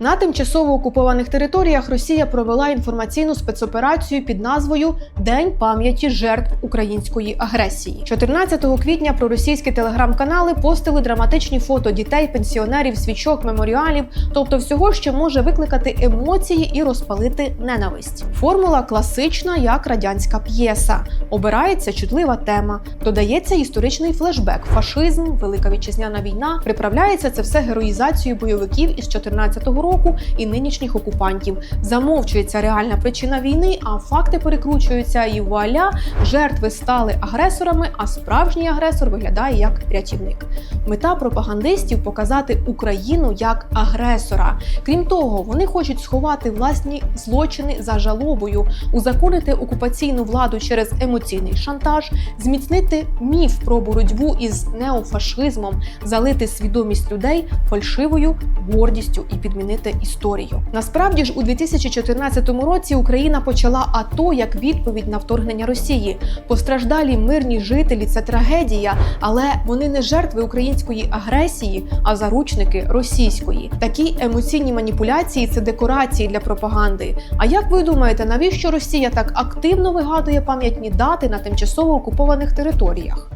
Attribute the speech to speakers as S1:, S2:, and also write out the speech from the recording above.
S1: На тимчасово окупованих територіях Росія провела інформаційну спецоперацію під назвою День пам'яті жертв української агресії. 14 квітня проросійські телеграм-канали постили драматичні фото дітей, пенсіонерів, свічок, меморіалів, тобто всього, що може викликати емоції і розпалити ненависть. Формула класична, як радянська п'єса. Обирається чутлива тема, додається історичний флешбек, фашизм, велика вітчизняна війна. Приправляється це все героїзацією бойовиків із 14-го року і нинішніх окупантів. Замовчується реальна причина війни, а факти перекручуються і вуаля, жертви стали агресорами, а справжній агресор виглядає як рятівник. Мета пропагандистів показати Україну як агресора. Крім того, вони хочуть сховати власні злочини за жалобою, узаконити окупаційну владу через емоційний шантаж, зміцнити міф про боротьбу із неофашизмом, залити свідомість людей фальшивою гордістю і підмінити історію. Насправді ж у 2014 році Україна почала АТО як відповідь на вторгнення Росії. Постраждалі мирні жителі це трагедія, але вони не жертви української агресії, а заручники російської. Такі емоційні маніпуляції це декорації для пропаганди. А як ви думаєте, навіщо Росія так активно вигадує пам'ятні дати на тимчасово окупованих територіях?